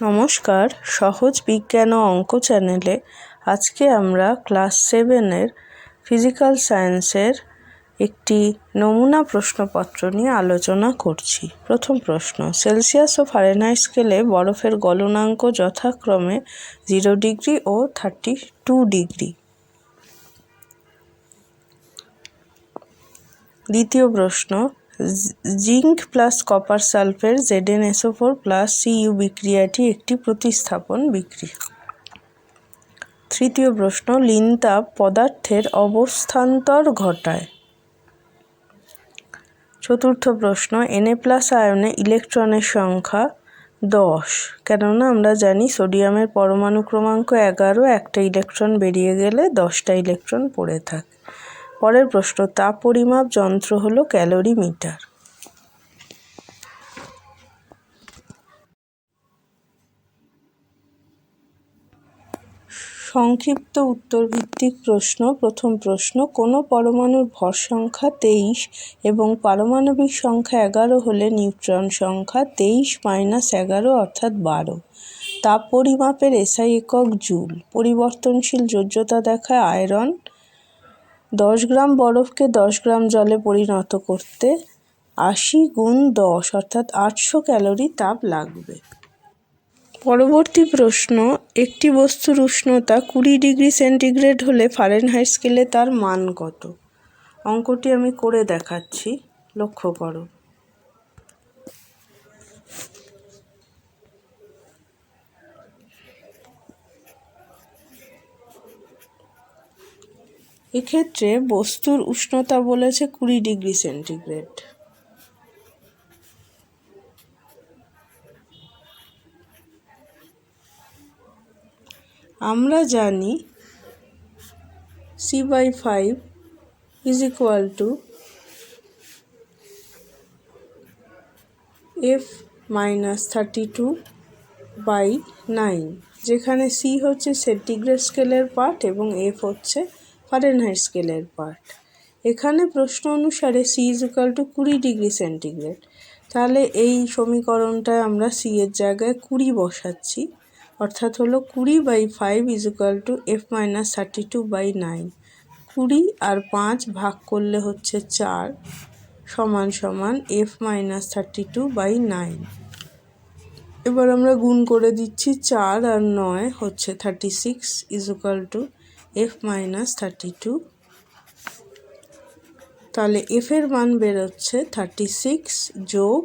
নমস্কার, সহজ বিজ্ঞান ও অঙ্ক চ্যানেলে আজকে আমরা ক্লাস সেভেনের ফিজিক্যাল সায়েন্সের একটি নমুনা প্রশ্নপত্র নিয়ে আলোচনা করছি। প্রথম প্রশ্ন, সেলসিয়াস ও ফারেনহাইট স্কেলে বরফের গলনাঙ্ক যথাক্রমে জিরো ডিগ্রি ও থার্টি টু ডিগ্রি। দ্বিতীয় প্রশ্ন zinc plus copper sulphate ZNSO four plus CU বিক্রিয়াটি একটি প্রতিস্থাপন বিক্রিয়া তৃতীয় প্রশ্ন লিনতাপ পদার্থের অবস্থান্তর ঘটায়। চতুর্থ প্রশ্ন এনএ প্লাস আয়নে ইলেকট্রনের সংখ্যা দশ। কেননা আমরা জানি সোডিয়ামের পরমাণু ক্রমাঙ্ক এগারো, একটা ইলেকট্রন বেরিয়ে গেলে দশটা ইলেকট্রন পড়ে থাকে। পরের প্রশ্ন তাপ পরিমাপ যন্ত্র হলো ক্যালোরি মিটার সংক্ষিপ্ত উত্তরভিত্তিক প্রশ্ন, প্রথম প্রশ্ন, কোনো পরমাণুর ভর সংখ্যা তেইশ এবং পারমাণবিক সংখ্যা এগারো হলে নিউট্রন সংখ্যা তেইশ মাইনাস এগারো অর্থাৎ বারো। তাপ পরিমাপের এসআই একক জুল, পরিবর্তনশীল যোজ্যতা দেখায় আয়রন দশ গ্রাম বরফকে দশ গ্রাম জলে পরিণত করতে আশি গুণ দশ, অর্থাৎ আটশো ক্যালোরি তাপ লাগবে। পরবর্তী প্রশ্ন, একটি বস্তুর উষ্ণতা কুড়ি ডিগ্রি সেন্টিগ্রেড হলে ফারেনহাইট স্কেলে তার মান কত? অঙ্কটি আমি করে দেখাচ্ছি, লক্ষ্য করো। এক্ষেত্রে বস্তুর উষ্ণতা বলেছে কুড়ি ডিগ্রি সেন্টিগ্রেড। আমরা জানি C by five is equal to F minus thirty two by nine যেখানে সি হচ্ছে সেন্টিগ্রেড স্কেলের পার্ট এবং এফ হচ্ছে ফারেনহাইট স্কেলের পার্ট এখানে প্রশ্ন অনুসারে সি ইজ ইকাল টু কুড়ি ডিগ্রি সেন্টিগ্রেড তাহলে এই সমীকরণটায় আমরা সি এর জায়গায় কুড়ি বসাচ্ছি। অর্থাৎ হলো কুড়ি by five is equal to F minus thirty two by nine কুড়ি আর পাঁচ ভাগ করলে হচ্ছে চার সমান সমান F minus thirty two by nine এবার আমরা গুণ করে দিচ্ছি চার আর নয় হচ্ছে thirty six is equal to F minus thirty two তাহলে এফের মান বেরোচ্ছে থার্টি সিক্স যোগ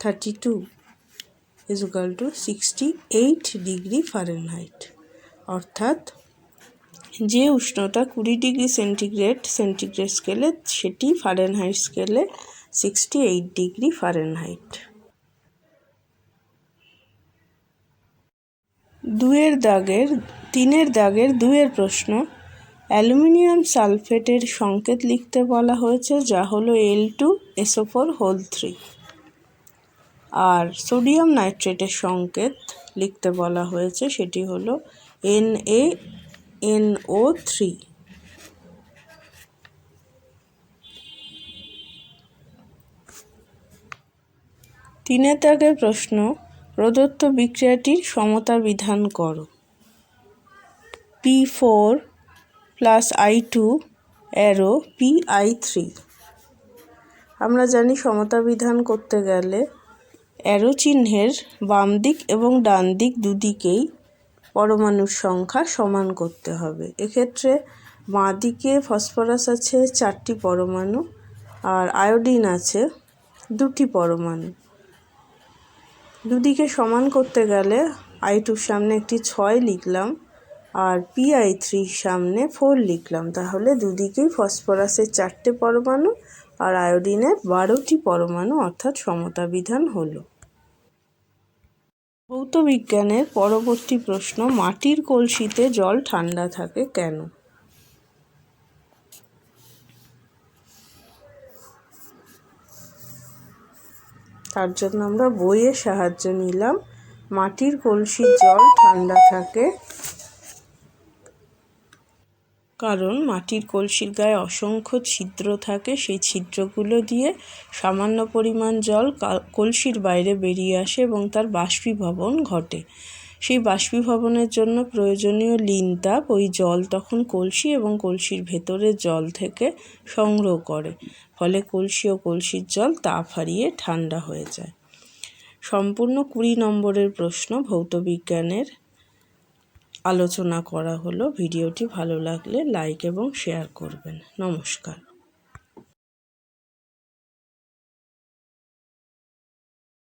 thirty two is equal to sixty eight degree Fahrenheit অর্থাৎ যে উষ্ণতা কুড়ি ডিগ্রি সেন্টিগ্রেড সেন্টিগ্রেড স্কেলে সেটি ফারেনহাইট স্কেলে সিক্সটি এইট ডিগ্রি ফারেনহাইট দুয়ের দাগের তিনের দাগের দুয়ের প্রশ্ন, অ্যালুমিনিয়াম সালফেটের সংকেত লিখতে বলা হয়েছে যা হলো L two SO four whole three. আর সোডিয়াম নাইট্রেটের সংকেত লিখতে বলা হয়েছে সেটি হলো N A N O three তিনের দাগের প্রশ্ন, প্রদত্ত বিক্রিয়াটির সমতা বিধান করো। P four plus I two arrow P I three. আমরা জানি সমতা বিধান করতে গেলে অ্যারো চিহ্নের বাম দিক এবং ডান দিক দুদিকেই পরমাণুর সংখ্যা সমান করতে হবে। এক্ষেত্রে বাঁ দিকে ফসফরাস আছে চারটি পরমাণু আর আয়োডিন আছে দুটি পরমাণু। দুদিকে সমান করতে গেলে আই টুর সামনে একটি ছয় লিখলাম। আর পিআই থ্রির সামনে ফোর লিখলাম। তাহলে দুদিকেই ফসফরাসের চারটে পরমাণু আর আয়োডিনের বারোটি পরমাণু অর্থাৎ সমতা বিধান হলো। ভৌত বিজ্ঞানের পরবর্তী প্রশ্ন, মাটির কলসিতে জল ঠান্ডা থাকে কেন? তার জন্য আমরা বইয়ের সাহায্য নিলাম, মাটির কলসির জল ঠান্ডা থাকে কারণ মাটির কলসির গায়ে অসংখ্য ছিদ্র থাকে, সেই ছিদ্রগুলো দিয়ে সামান্য পরিমাণ জল কলসির বাইরে বেরিয়ে আসে এবং তার বাষ্পীভবন ঘটে। সেই বাষ্পীভবনের জন্য প্রয়োজনীয় লিন তাপ ওই জল তখন কলসি এবং কলসির ভেতরের জল থেকে সংগ্রহ করে, ফলে কলসি ও কলসির জল তাপ হারিয়ে ঠান্ডা হয়ে যায়। সম্পূর্ণ কুড়ি নম্বরের প্রশ্ন ভৌত বিজ্ঞানের আলোচনা করা হলো। ভিডিওটি ভালো লাগলে লাইক এবং শেয়ার করবেন। নমস্কার।